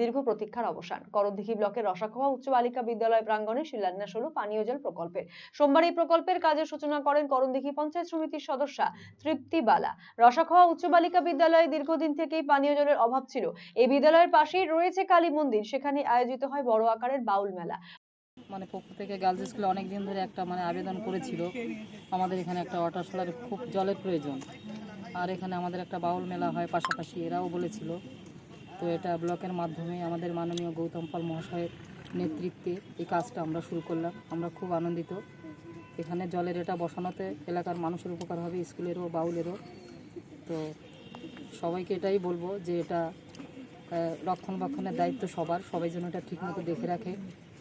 দীর্ঘ প্রতীক্ষার অবসান। করণদিঘি ব্লকের রসাখোয়া উচ্চ বালিকা বিদ্যালয় প্রাঙ্গণে শিলান্যাস হলো পানীয় জল প্রকল্পের। সোমবার এই প্রকল্পের কাজের সূচনা করেন করণদিঘি পঞ্চায়েত সমিতির সদস্যা তৃপ্তি বালা। রসাখোয়া উচ্চ বালিকা বিদ্যালয়ে দীর্ঘদিন থেকেই পানীয় জলের অভাব ছিল। এই বিদ্যালয়ের পাশেই রয়েছে কালী মন্দির, সেখানে আয়োজিত হয় বড় আকারের বাউল মেলা। মানে পক্ষ থেকে গার্লস স্কুলে অনেক দিন ধরে একটা মানে আবেদন করেছিল, আমাদের এখানে একটা ওয়াটার সোলার খুব জলের প্রয়োজন। আর এখানে আমাদের একটা বাউল মেলা হয় পাশাপাশি, এরাও বলেছিল। তো এটা ব্লকের মাধ্যমে আমাদের মাননীয় গৌতম পাল মহাশয়ের নেতৃত্বে এই কাজটা আমরা শুরু করলাম। আমরা খুব আনন্দিত। এখানে জলের এটা বসানোতে এলাকার মানুষের উপকার হবে, স্কুলেরও, বাউলেরও। তো সবাইকে এটাই বলব যে এটা রক্ষণাবেক্ষণের দায়িত্ব সবার। সবাই যেন এটা ঠিকমতো দেখে রাখে।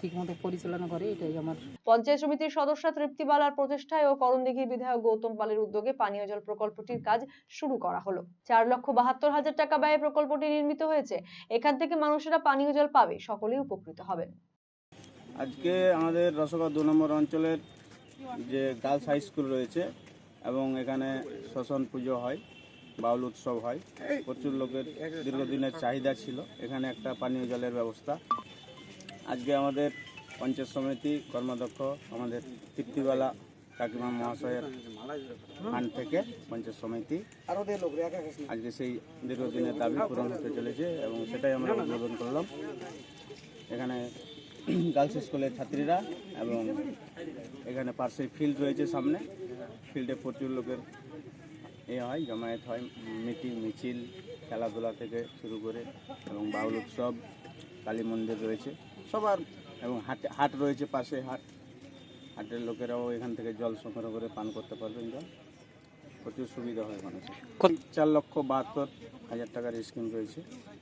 ঠিকমতো পরিচালনা করে এটাই আমার। পঞ্চায়েত সমিতির সদস্যা তৃপ্তি বালার প্রচেষ্টায় ও করণদিঘির বিধায়ক গৌতম পালের উদ্যোগে পানীয় জল প্রকল্পটির কাজ শুরু করা হলো। চার লক্ষ বাহাত্তর হাজার টাকা ব্যয়ে প্রকল্পটি নির্মিত হয়েছে। এখান থেকে মানুষেরা পানীয় জল পাবে সকলেই উপকৃত হবেন। আজকে আমাদের রসগা দু নম্বর অঞ্চলের যে গার্লস হাই স্কুল রয়েছে এবং এখানে শ্মশান পুজো হয় বাউল উৎসব হয় প্রচুর লোকের দীর্ঘদিনের চাহিদা ছিল। এখানে একটা পানীয় জলের ব্যবস্থা আজকে আমাদের পঞ্চায়েত সমিতি কর্মাধ্যক্ষ আমাদের তৃপ্তিবালা কাকিমা মহাশয়ের ফান্ড থেকে পঞ্চায়েত সমিতি আজকে সেই দীর্ঘদিনের দাবি পূরণ হতে চলেছে এবং সেটাই আমরা উদ্বোধন করলাম। এখানে গার্লস স্কুলের ছাত্রীরা এবং এখানে পার্শ্বে ফিল্ড রয়েছে সামনে। ফিল্ডে প্রচুর লোকের এ হয়, জমায়েত হয় মিটিং মিছিল, খেলাধুলা থেকে শুরু করে এবং বাউল উৎসব, কালী মন্দির রয়েছে। সবার এবং হাট হাট রয়েছে পাশে হাট। হাটের লোকেরাও এখান থেকে জল সংগ্রহ করে পান করতে পারবেন জল। প্রচুর সুবিধা হয় মানুষের। চার লক্ষ বাহাত্তর হাজার টাকার স্কিম রয়েছে।